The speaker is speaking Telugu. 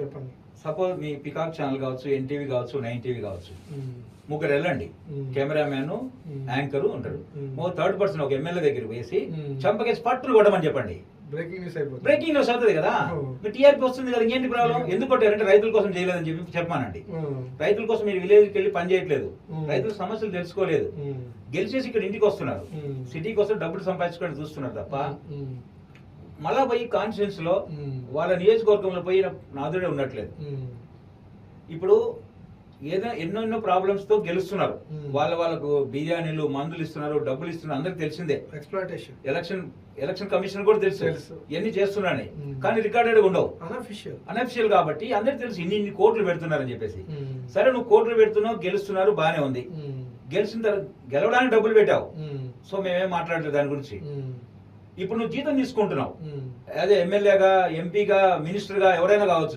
చెప్పండి. సపోజ్ మీ పికాక్ ఛానల్ కావచ్చు ఎన్టీవీ కావచ్చు నైన్ టీవీ కావచ్చు. ముగ్గురు వెళ్ళండి. కెమెరామ్యాన్. యాంకర్ మ్మ్. ఓ థర్డ్ పర్సన్ ఒక ఎమ్మెల్యే దగ్గర వేసి. చంపకేసి పట్టులు కొట్టమని చెప్పండి. బ్రేకింగ్ న్యూస్ అయిపోతుంది. బ్రేకింగ్ న్యూస్ అవుతుంది కదా? టీఆర్పీ వస్తుంది కదా ఇంకేంటి ప్రాబ్లం. ఎందుకు కొట్టారంటే రైతుల కోసం చేయలేదని చెప్పి చెప్పమానండి. ఉమ్, రైతుల కోసం మీరు విలేజ్కి వెళ్ళి పని చేయట్లేదు. రైతుల సమస్యలు తెలుసుకోలేదు. గెలిచేసి ఇక్కడ ఇంటికి వస్తున్నారు. మ్మ్. సిటీకి వస్తే డబ్బులు సంపాదించుకోవడం చూస్తున్నారు తప్ప మళ్ళా పోయి కాన్స్టిట్యూన్స్లో. వాళ్ళ నియోజకవర్గంలో పోయి నాదుడే ఉండట్లేదు. ఇప్పుడు ఏదో ఎన్నో ఎన్నో ప్రాబ్లమ్స్తో గెలుస్తున్నారు. వాళ్ళ వాళ్ళకు బిర్యానీలు మందులు ఇస్తున్నారు డబ్బులు ఇస్తున్నారు అందరికి తెలిసిందే. ఎక్స్ప్లాయిటేషన్ ఎలక్షన్ ఎలక్షన్ కమిషన్ కూడా తెలుసు. ఎన్ని చేస్తున్నారని. మ్మ్. కానీ రికార్డెడ్ ఉండవు. అనఫిషియల్ అనఫిషియల్ కాబట్టి అందరికి తెలుసు ఇన్ని ఇన్ని కోట్లు పెడుతున్నారని చెప్పేసి. సరే నువ్వు కోట్లు పెడుతున్నావు గెలుస్తున్నారు బానే ఉంది. గెలిచిన తర్వాత గెలవడానికి డబ్బులు పెట్టావు. సో మేమేం మాట్లాడలేదు దాని గురించి. ఇప్పుడు నువ్వు జీతం తీసుకుంటున్నావు. అదే ఎమ్మెల్యేగా ఎంపీగా మినిస్టర్గా ఎవరైనా కావచ్చు.